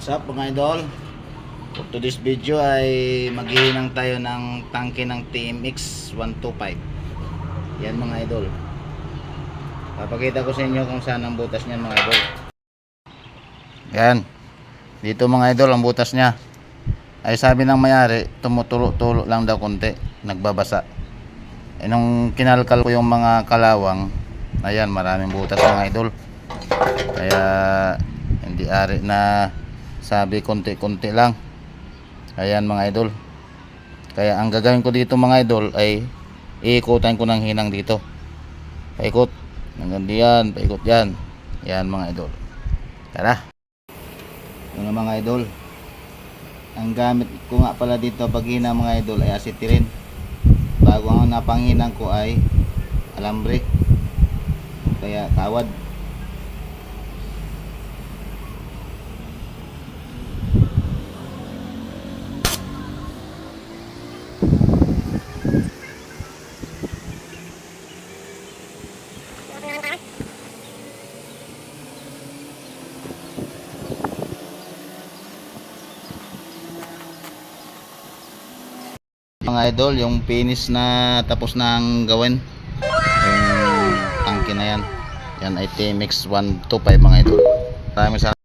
What's mga idol? For today's video ay maghihinang tayo ng tangke ng TMX 125 Yan mga idol. Papakita ko sa inyo kung saan ang butas niyan mga idol. Yan. Dito mga idol ang butas niya. Ay sabi ng mayari tumutulo-tulo lang daw konti. Nagbabasa. Eh, nung kinalkal ko yung mga kalawang Ayan maraming butas mga idol. Kaya hindi ari na sabi konti-konti lang. Ayan mga idol. Kaya ang gagawin ko dito mga idol ay iikutan ko ng hinang dito. Paikot. Hanggang diyan paikot yan yan mga idol. Tara. Na mga idol. Ang gamit ko nga pala dito pag hina mga idol ay asitirin bago ang napanghinang ko ay alambre. Kaya kawad mga idol yung finish na tapos na ang gawin. Yung tangke na yan. Yan ay TMX 125 mga idol. Maraming salamat